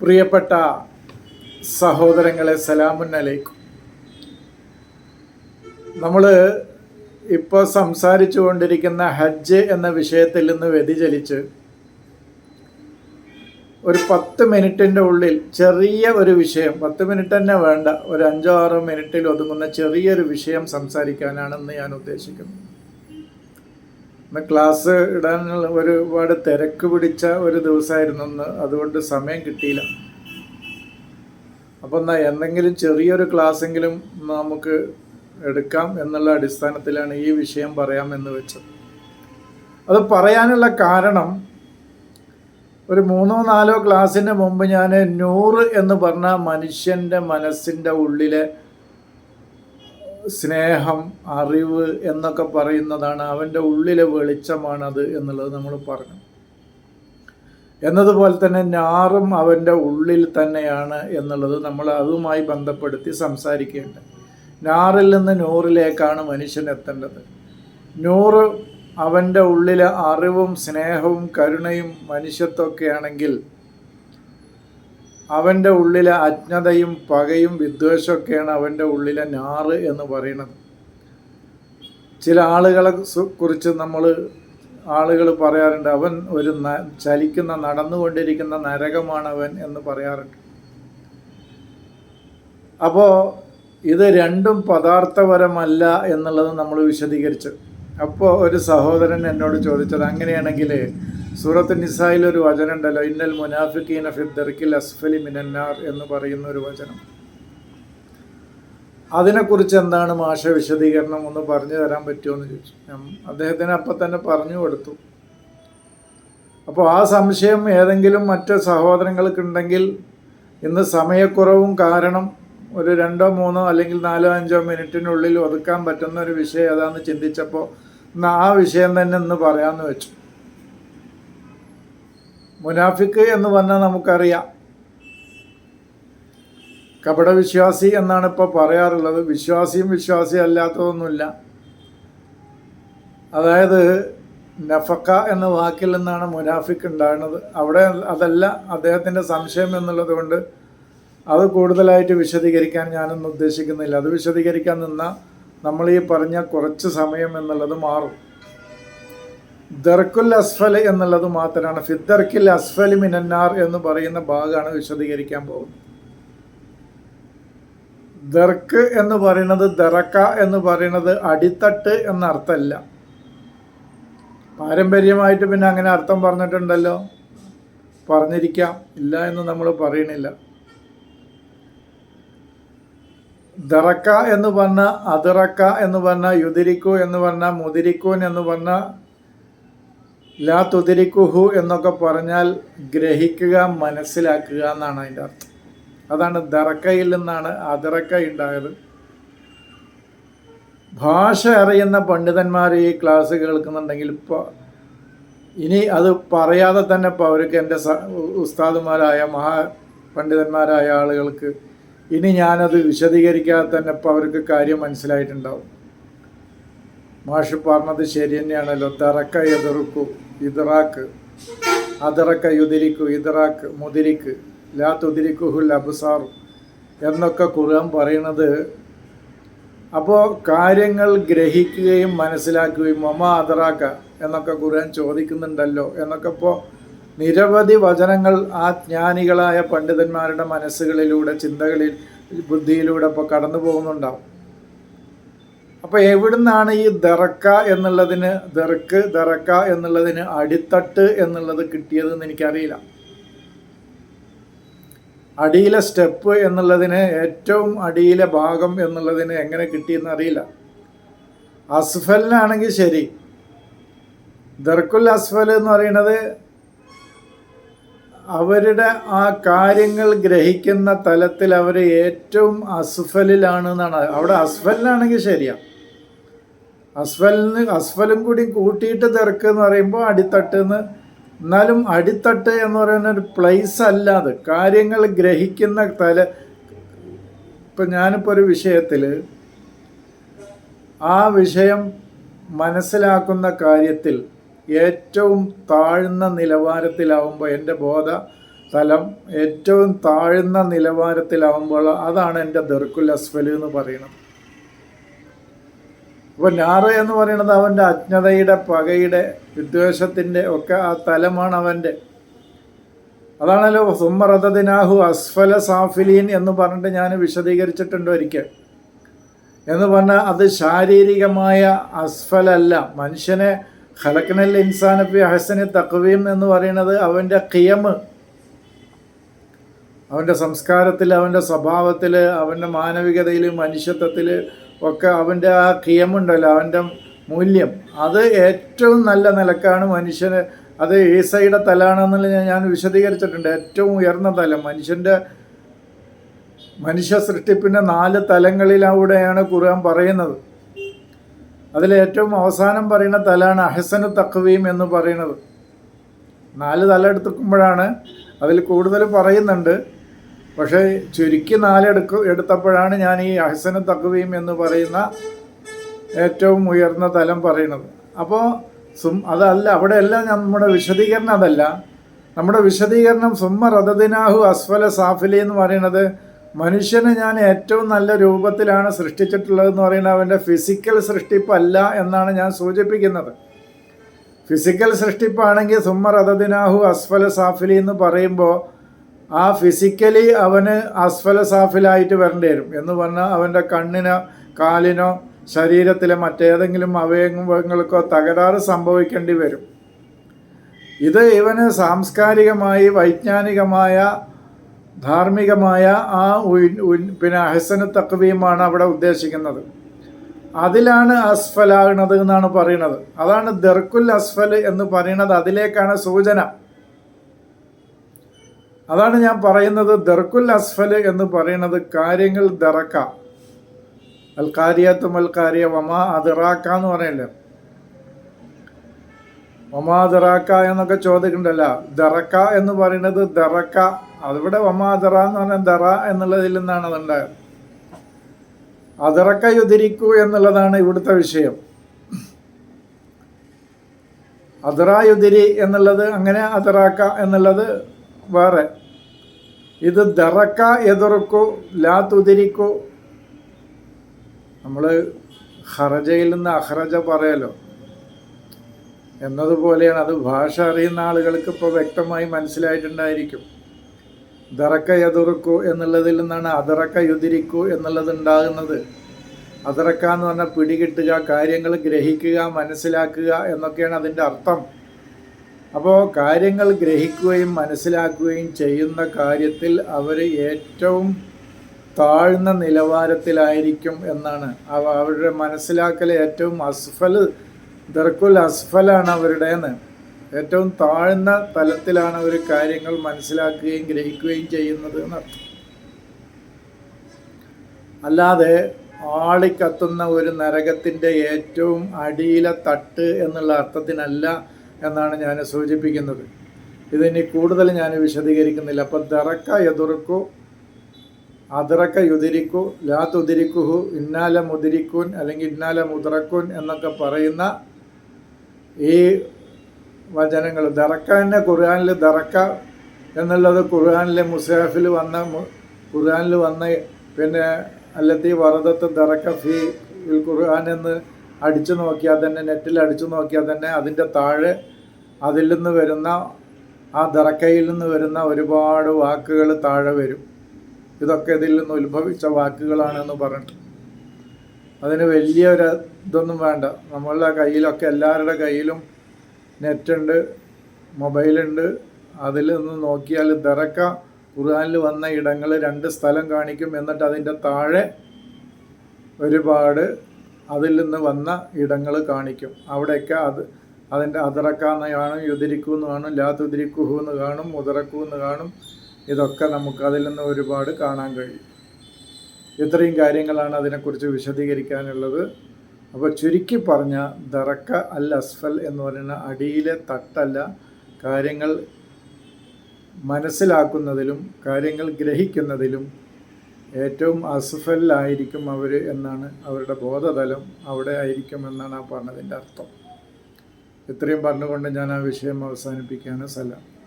പ്രിയപ്പെട്ട സഹോദരങ്ങളെ സലാമുൻ അലൈക്കും നമ്മൾ ഇപ്പോൾ സംസാരിച്ചു കൊണ്ടിരിക്കുന്ന ഹജ്ജ് എന്ന വിഷയത്തിൽ നിന്ന് വ്യതിചലിച്ച് ഒരു പത്ത് മിനിറ്റിന്റെ ഉള്ളിൽ ചെറിയ ഒരു വിഷയം പത്ത് മിനിറ്റ് തന്നെ വേണ്ട ഒരു അഞ്ചോ ആറോ മിനിറ്റിൽ ഒതുങ്ങുന്ന ചെറിയൊരു വിഷയം സംസാരിക്കാനാണെന്ന് ഞാൻ ഉദ്ദേശിക്കുന്നത്. ഇന്ന് ക്ലാസ് ഇടാനുള്ള ഒരുപാട് തിരക്ക് പിടിച്ച ഒരു ദിവസമായിരുന്നു ഇന്ന് അതുകൊണ്ട് സമയം കിട്ടിയില്ല. അപ്പം എന്നാൽ എന്തെങ്കിലും ചെറിയൊരു ക്ലാസ്സെങ്കിലും നമുക്ക് എടുക്കാം എന്നുള്ള അടിസ്ഥാനത്തിലാണ് ഈ വിഷയം പറയാമെന്ന് വെച്ചത്. അത് പറയാനുള്ള കാരണം ഒരു മൂന്നോ നാലോ ക്ലാസ്സിന് മുമ്പ് ഞാൻ നൂറ് എന്ന് പറഞ്ഞ മനുഷ്യന്റെ മനസ്സിന്റെ ഉള്ളിലെ സ്നേഹം അറിവ് എന്നൊക്കെ പറയുന്നതാണ് അവന്റെ ഉള്ളിലെ വെളിച്ചമാണത് എന്നുള്ളത് നമ്മൾ പറഞ്ഞു. എന്നതുപോലെ തന്നെ ഞാറും അവന്റെ ഉള്ളിൽ തന്നെയാണ് എന്നുള്ളത് നമ്മൾ അതുമായി ബന്ധപ്പെടുത്തി സംസാരിക്കേണ്ടത്. ഞാറിൽ നിന്ന് നൂറിലേക്കാണ് മനുഷ്യൻ എത്തേണ്ടത്. നൂറ് അവന്റെ ഉള്ളിലെ അറിവും സ്നേഹവും കരുണയും മനുഷ്യത്വമൊക്കെ ആണെങ്കിൽ അവന്റെ ഉള്ളിലെ അജ്ഞതയും പകയും വിദ്വേഷമൊക്കെയാണ് അവന്റെ ഉള്ളിലെ ഞാറ് എന്ന് പറയുന്നത്. ചില ആളുകളെ കുറിച്ച് നമ്മൾ ആളുകൾ പറയാറുണ്ട് അവൻ ഒരു ചലിക്കുന്ന നടന്നുകൊണ്ടിരിക്കുന്ന നരകമാണ് അവൻ എന്ന് പറയാറുണ്ട്. അപ്പോൾ ഇത് രണ്ടും പദാർത്ഥപരമല്ല എന്നുള്ളത് നമ്മൾ വിശദീകരിച്ചു. അപ്പോൾ ഒരു സഹോദരൻ എന്നോട് ചോദിച്ചത് അങ്ങനെയാണെങ്കിൽ സൂറത്ത് നിസായിൽ ഒരു വചനം ഉണ്ടല്ലോ ഇന്നൽ മുനാഫിക്കീന ഫിദ്ദർക്കിൽ അസ്ഫലി മിനന്നാർ എന്ന് പറയുന്ന ഒരു വചനം. അതിനെക്കുറിച്ച് എന്താണ് മാഷ വിശദീകരണം? ഒന്ന് പറഞ്ഞു തരാൻ പറ്റുമോ എന്ന് ചോദിച്ചു. അദ്ദേഹത്തിന് അപ്പം തന്നെ പറഞ്ഞു കൊടുത്തു. അപ്പോൾ ആ സംശയം ഏതെങ്കിലും മറ്റ് സഹോദരങ്ങൾക്കുണ്ടെങ്കിൽ ഇന്ന് സമയക്കുറവും കാരണം ഒരു രണ്ടോ മൂന്നോ അല്ലെങ്കിൽ നാലോ അഞ്ചോ മിനിറ്റിനുള്ളിൽ ഒതുക്കാൻ പറ്റുന്ന ഒരു വിഷയം ഏതാണെന്ന് ചിന്തിച്ചപ്പോൾ ആ വിഷയം തന്നെ ഇന്ന് പറയാമെന്ന് വെച്ചു. മുനാഫിക്ക് എന്ന് പറഞ്ഞാൽ നമുക്കറിയാം. കപടവിശ്വാസി എന്നാണ് ഇപ്പോൾ പറയാറുള്ളത്. വിശ്വാസിയും വിശ്വാസിയും അല്ലാത്തതൊന്നുമില്ല. അതായത് നഫക്ക എന്ന വാക്കിൽ നിന്നാണ് മുനാഫിക്ക് ഉണ്ടാകുന്നത്. അവിടെ അതല്ല അദ്ദേഹത്തിന്റെ സംശയം എന്നുള്ളത് കൊണ്ട് അത് കൂടുതലായിട്ട് വിശദീകരിക്കാൻ ഞാനൊന്നും ഉദ്ദേശിക്കുന്നില്ല. അത് വിശദീകരിക്കാൻ നിന്നാൽ നമ്മൾ ഈ പറഞ്ഞ കുറച്ച് സമയം എന്നുള്ളത് മാറും. ദർക്കുൽ അസ്ഫൽ എന്നുള്ളത് മാത്രമാണ്. ഫിദ്ദർക്കിൽ അസ്ഫൽ മിനന്നാർ എന്ന് പറയുന്ന ഭാഗമാണ് വിശദീകരിക്കാൻ പോകുന്നത്. ദർക്ക് എന്ന് പറയുന്നത് ദറക്ക എന്ന് പറയുന്നത് അടിത്തട്ട് എന്ന അർത്ഥമല്ല പാരമ്പര്യമായിട്ട് പിന്നെ അങ്ങനെ അർത്ഥം പറഞ്ഞിട്ടുണ്ടല്ലോ? പറഞ്ഞിരിക്കാം. ഇല്ല എന്ന് നമ്മൾ പറയണില്ല. ദറക്ക എന്ന് പറഞ്ഞ അതിറക്ക എന്ന് പറഞ്ഞ യുതിരിക്കു എന്ന് പറഞ്ഞ മുതിരിക്കൂൻ എന്ന് പറഞ്ഞ ലാ തുതിരിക്കുഹു എന്നൊക്കെ പറഞ്ഞാൽ ഗ്രഹിക്കുക മനസ്സിലാക്കുക എന്നാണ് അതിന്റെ അർത്ഥം. അതാണ് ദറക്കയിൽ നിന്നാണ് അതിറക്ക ഉണ്ടായത്. ഭാഷ അറിയുന്ന പണ്ഡിതന്മാർ ഈ ക്ലാസ് കേൾക്കുന്നുണ്ടെങ്കിൽ ഇപ്പോൾ ഇനി അത് പറയാതെ തന്നെ ഇപ്പോൾ അവർക്ക് എന്റെ ഉസ്താദുമാരായ മഹാ പണ്ഡിതന്മാരായ ആളുകൾക്ക് ഇനി ഞാനത് വിശദീകരിക്കാതെ തന്നെ ഇപ്പോൾ അവർക്ക് കാര്യം മനസ്സിലായിട്ടുണ്ടാവും. മാഷ് പറഞ്ഞത് ശരി തന്നെയാണല്ലോ. തറക്ക എതിർക്കു ഇതറാക്ക്. അതിറക്ക യുതിരിക്കു ഇതറാക്ക് മുതിരിക്ക്. ലാ തുതിരിക്കുഹുൽ അബ്സാർ എന്നൊക്കെ ഖുർആൻ പറയണത് അപ്പോൾ കാര്യങ്ങൾ ഗ്രഹിക്കുകയും മനസ്സിലാക്കുകയും മമ അതറാക്ക എന്നൊക്കെ ഖുർആൻ ചോദിക്കുന്നുണ്ടല്ലോ എന്നൊക്കെ ഇപ്പോൾ നിരവധി വചനങ്ങൾ ആ ജ്ഞാനികളായ പണ്ഡിതന്മാരുടെ മനസ്സുകളിലൂടെ ചിന്തകളിൽ ബുദ്ധിയിലൂടെ ഇപ്പോൾ കടന്നു പോകുന്നുണ്ടാവും അപ്പോൾ എവിടുന്നാണ് ഈ ദറക്ക എന്നുള്ളതിന് ദറക്ക് ദറക്ക എന്നുള്ളതിന് അടിത്തട്ട് എന്നുള്ളത് കിട്ടിയതെന്ന് എനിക്കറിയില്ല. അടിയിലെ സ്റ്റെപ്പ് എന്നുള്ളതിന് ഏറ്റവും അടിയിലെ ഭാഗം എന്നുള്ളതിന് എങ്ങനെ കിട്ടിയെന്ന് അറിയില്ല. അസ്ഫലിനാണെങ്കിൽ ശരി. ദർക്കുൽ അസ്ഫൽ എന്ന് പറയുന്നത് അവരുടെ ആ കാര്യങ്ങൾ ഗ്രഹിക്കുന്ന തലത്തിൽ അവർ ഏറ്റവും അസ്ഫലിലാണ് എന്നാണ്. അവിടെ അസ്ഫലിനാണെങ്കിൽ ശരിയാ. അസ്ഫലിന് അസ്ഫലും കൂടി കൂട്ടിയിട്ട് തിരക്ക് എന്ന് പറയുമ്പോൾ അടിത്തട്ട് എന്ന് എന്നാലും അടിത്തട്ട് എന്ന് പറയുന്ന ഒരു പ്ലേസ് അല്ല അത്. കാര്യങ്ങൾ ഗ്രഹിക്കുന്ന തല ഇപ്പം ഞാനിപ്പോൾ ഒരു വിഷയത്തിൽ ആ വിഷയം മനസ്സിലാക്കുന്ന കാര്യത്തിൽ ഏറ്റവും താഴ്ന്ന നിലവാരത്തിലാവുമ്പോൾ എന്റെ ബോധ തലം ഏറ്റവും താഴ്ന്ന നിലവാരത്തിലാവുമ്പോൾ അതാണ് എന്റെ ദർക്കുൽ അസ്ഫൽ എന്ന് പറയുന്നത്. അപ്പോൾ ഞാറ് എന്ന് പറയുന്നത് അവന്റെ അജ്ഞതയുടെ പകയുടെ വിദ്വേഷത്തിന്റെ ഒക്കെ ആ തലമാണ് അവന്റെ അതാണല്ലോ സുമ്മറതദിനാഹു അസ്ഫല സാഫിലീൻ എന്ന് പറഞ്ഞിട്ട് ഞാൻ വിശദീകരിച്ചിട്ടുണ്ട് ഒരിക്കൽ. എന്ന് പറഞ്ഞാൽ അത് ശാരീരികമായ അസ്ഫലല്ല. മനുഷ്യനെ ഖലക്കനൽ ഇൻസാനപ്പി ഹസന തക്വീം എന്ന് പറയുന്നത് അവന്റെ കിയമ് അവന്റെ സംസ്കാരത്തിൽ അവന്റെ സ്വഭാവത്തിൽ അവന്റെ മാനവികതയിൽ മനുഷ്യത്വത്തിൽ ഒക്കെ അവന്റെ ആ കിയമുണ്ടല്ലോ അവന്റെ മൂല്യം. അത് ഏറ്റവും നല്ല നിലക്കാണ് മനുഷ്യന്. അത് ഈസയുടെ തലാണെന്നുള്ള ഞാൻ വിശദീകരിച്ചിട്ടുണ്ട്. ഏറ്റവും ഉയർന്ന തലം. മനുഷ്യന്റെ മനുഷ്യ സൃഷ്ടിപ്പിന്റെ നാല് തലങ്ങളിലൂടെയാണ് ഖുർആൻ പറയുന്നത്. അതിലേറ്റവും അവസാനം പറയുന്ന തലാണ് അഹസനു തക്വീം എന്ന് പറയുന്നത്. നാല് തല എടുത്തുക്കുമ്പോഴാണ് അതിൽ കൂടുതൽ പറയുന്നുണ്ട്. പക്ഷേ ചുരുക്കി നാലെടുക്ക എടുത്തപ്പോഴാണ് ഞാൻ ഈ അഹസന തകവീം എന്ന് പറയുന്ന ഏറ്റവും ഉയർന്ന തലം പറയുന്നത്. അപ്പോൾ സും അതല്ല അവിടെയല്ല നമ്മുടെ വിശദീകരണം അതല്ല. നമ്മുടെ വിശദീകരണം സുമ്മ റദദിനാഹു അസ്ഫല സാഫിലി എന്ന് പറയുന്നത് മനുഷ്യനെ ഞാൻ ഏറ്റവും നല്ല രൂപത്തിലാണ് സൃഷ്ടിച്ചിട്ടുള്ളതെന്ന് പറയുന്നത് അവന്റെ ഫിസിക്കൽ സൃഷ്ടിപ്പല്ല എന്നാണ് ഞാൻ സൂചിപ്പിക്കുന്നത്. ഫിസിക്കൽ സൃഷ്ടിപ്പാണെങ്കിൽ സുമ്മ റദദിനാഹു അസ്ഫല സാഫിലി എന്ന് പറയുമ്പോൾ ആ ഫിസിക്കലി അവന് അസ്ഫല സാഫിലായിട്ട് വരേണ്ടി വരും. എന്ന് പറഞ്ഞാൽ അവന്റെ കണ്ണിനോ കാലിനോ ശരീരത്തിലെ മറ്റേതെങ്കിലും അവയവങ്ങൾക്കോ തകരാറ് സംഭവിക്കേണ്ടി വരും. ഇത് ഇവന് സാംസ്കാരികമായി വൈജ്ഞാനികമായ ധാർമ്മികമായ ആ പിന്നെ അഹസന തക്വീമാണ് അവിടെ ഉദ്ദേശിക്കുന്നത്. അതിലാണ് അസ്ഫലാകുന്നത് എന്നാണ് പറയുന്നത്. അതാണ് ദർക്കുൽ അസ്ഫൽ എന്ന് പറയുന്നത്. അതിലേക്കാണ് സൂചന. അതാണ് ഞാൻ പറയുന്നത് ദർക്കുൽ അസ്ഫൽ എന്ന് പറയുന്നത് കാര്യങ്ങൾ ദറക്ക. അൽ കാരിയത്തും അൽ കാരിയ വമാ അതിറാക്ക എന്ന് പറയല്ലേ? വമാ ദറാക്ക എന്നൊക്കെ ചോദിക്കണ്ടല്ല. ദറക്ക എന്ന് പറയുന്നത് ദറക്ക. അതിവിടെ വമാ ദറ എന്ന് പറഞ്ഞാൽ ദറ എന്നുള്ളതിൽ നിന്നാണ് അതുണ്ടായത്. അതിറക്ക എന്നുള്ളതാണ് ഇവിടുത്തെ വിഷയം. അതിറായുതിരി എന്നുള്ളത് അങ്ങനെ അതിറാക്ക എന്നുള്ളത് വേറെ. ഇത് ദറക്ക എതിർക്കു ലാ നമ്മൾ ഹറജയിൽ നിന്ന് അഹ്റജ പറയലോ? എന്നതുപോലെയാണ് അത് ഭാഷ അറിയുന്ന ആളുകൾക്ക് ഇപ്പോൾ വ്യക്തമായി മനസ്സിലായിട്ടുണ്ടായിരിക്കും. ദറക്ക എതിർക്കു എന്നുള്ളതിൽ നിന്നാണ് അതറക്ക യുതിരിക്കു എന്നുള്ളത് ഉണ്ടാകുന്നത്. അതറക്ക എന്ന് പറഞ്ഞാൽ പിടികിട്ടുക കാര്യങ്ങൾ ഗ്രഹിക്കുക മനസ്സിലാക്കുക എന്നൊക്കെയാണ് അതിന്റെ അർത്ഥം. അപ്പോൾ കാര്യങ്ങൾ ഗ്രഹിക്കുകയും മനസ്സിലാക്കുകയും ചെയ്യുന്ന കാര്യത്തിൽ അവർ ഏറ്റവും താഴ്ന്ന നിലവാരത്തിലായിരിക്കും എന്നാണ്. അവ അവരുടെ മനസ്സിലാക്കൽ ഏറ്റവും അസ്ഫൽ ദർക്കുൽ അസ്ഫലാണ് അവരുടേന്ന്. ഏറ്റവും താഴ്ന്ന തലത്തിലാണ് അവർ കാര്യങ്ങൾ മനസ്സിലാക്കുകയും ഗ്രഹിക്കുകയും ചെയ്യുന്നത് എന്നർത്ഥം. അല്ലാതെ ആളിക്കത്തുന്ന ഒരു നരകത്തിന്റെ ഏറ്റവും അടിയിലെ തട്ട് എന്നുള്ള അർത്ഥത്തിനല്ല എന്നാണ് ഞാൻ സൂചിപ്പിക്കുന്നത്. ഇതിനി കൂടുതൽ ഞാൻ വിശദീകരിക്കുന്നില്ല. അപ്പം ദറക്ക എതിർക്കു അതിറക്ക യുതിരിക്കു ലാ ഇന്നാല മുതിരിക്കൂൻ അല്ലെങ്കിൽ ഇന്നാല മുതിറക്കൂൻ എന്നൊക്കെ പറയുന്ന ഈ വചനങ്ങൾ. ദറക്ക തന്നെ ഖുർആാനിൽ ദറക്ക എന്നുള്ളത് ഖുർആാനിലെ മുസാഫിൽ വന്ന ഖുർആാനിൽ വന്ന പിന്നെ അല്ലത്തി വറദത്ത് ദറക്ക ഫി ഖുർആൻ എന്ന് അടിച്ചു നോക്കിയാൽ തന്നെ നെറ്റിൽ അടിച്ചു നോക്കിയാൽ തന്നെ അതിന്റെ താഴെ അതിൽ നിന്ന് വരുന്ന ആ ദറക്കയിൽ നിന്ന് വരുന്ന ഒരുപാട് വാക്കുകൾ താഴെ വരും. ഇതൊക്കെ ഇതിൽ നിന്ന് ഉത്ഭവിച്ച വാക്കുകളാണെന്ന് പറഞ്ഞിട്ട്. അതിന് വലിയ ഒരു ഇതൊന്നും വേണ്ട. നമ്മളുടെ കയ്യിലൊക്കെ എല്ലാവരുടെ കയ്യിലും നെറ്റുണ്ട് മൊബൈലുണ്ട്. അതിൽ നിന്ന് നോക്കിയാൽ ദറക്ക ഖുർആാനിൽ വന്ന ഇടങ്ങൾ രണ്ട് സ്ഥലം കാണിക്കും എന്നിട്ട് അതിന്റെ താഴെ ഒരുപാട് അതിൽ നിന്ന് വന്ന ഇടങ്ങൾ കാണിക്കും. അവിടെയൊക്കെ അത് അതിന്റെ അതിറക്കാന്ന് കാണും യുതിരിക്കൂ എന്ന് കാണും ലാ തുതിരിക്കുഹു എന്ന് കാണും മുതിറക്കൂ എന്ന് കാണും. ഇതൊക്കെ നമുക്ക് അതിൽ നിന്ന് ഒരുപാട് കാണാൻ കഴിയും. ഇത്രയും കാര്യങ്ങളാണ് അതിനെക്കുറിച്ച് വിശദീകരിക്കാനുള്ളത്. അപ്പോൾ ചുരുക്കി പറഞ്ഞ ദറക്ക അൽ അസ്ഫൽ എന്ന് പറയുന്ന അടിയിലെ തട്ടല്ല. കാര്യങ്ങൾ മനസ്സിലാക്കുന്നതിലും കാര്യങ്ങൾ ഗ്രഹിക്കുന്നതിലും ഏറ്റവും അസഫലായിരിക്കും അവർ എന്നാണ് അവരുടെ ബോധതലം. അവിടെ ആയിരിക്കും എന്നാണ് ആ പറഞ്ഞതിന്റെ അർത്ഥം. ഇത്രയും പറഞ്ഞുകൊണ്ട് ഞാൻ ആ വിഷയം അവസാനിപ്പിക്കുകയാണ്. സലാം.